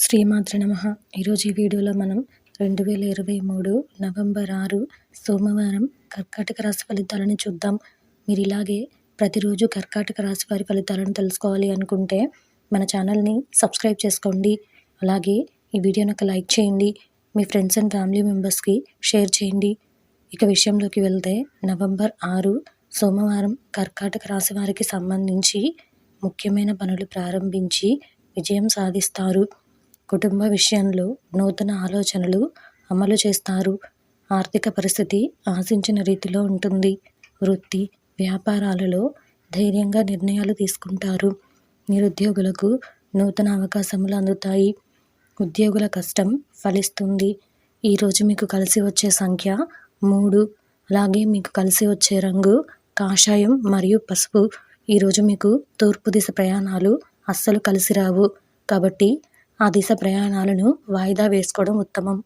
శ్రీమాత్ర నమ. ఈరోజు ఈ వీడియోలో మనం రెండు వేల ఇరవై మూడు నవంబర్ ఆరు సోమవారం కర్కాటక రాశి ఫలితాలను చూద్దాం. మీరు ఇలాగే ప్రతిరోజు కర్కాటక రాశి వారి ఫలితాలను తెలుసుకోవాలి అనుకుంటే మన ఛానల్ని సబ్స్క్రైబ్ చేసుకోండి. అలాగే ఈ వీడియోని ఒక లైక్ చేయండి. మీ ఫ్రెండ్స్ అండ్ ఫ్యామిలీ మెంబర్స్కి షేర్ చేయండి. ఇక విషయంలోకి వెళ్తే నవంబర్ ఆరు సోమవారం కర్కాటక రాశి వారికి సంబంధించి ముఖ్యమైన పనులు ప్రారంభించి విజయం సాధిస్తారు. కుటుంబ విషయంలో నూతన ఆలోచనలు అమలు చేస్తారు. ఆర్థిక పరిస్థితి ఆశించిన రీతిలో ఉంటుంది. వృత్తి వ్యాపారాలలో ధైర్యంగా నిర్ణయాలు తీసుకుంటారు. నిరుద్యోగులకు నూతన అవకాశములు అందుతాయి. ఉద్యోగుల కష్టం ఫలిస్తుంది. ఈరోజు మీకు కలిసి వచ్చే సంఖ్య మూడు. అలాగే మీకు కలిసి వచ్చే రంగు కాషాయం మరియు పసుపు. ఈరోజు మీకు తూర్పు దిశ ప్రయాణాలు అస్సలు కలిసి రావు. కాబట్టి ఆ దిశ ప్రయాణాలను వాయిదా వేసుకోవడం ఉత్తమం.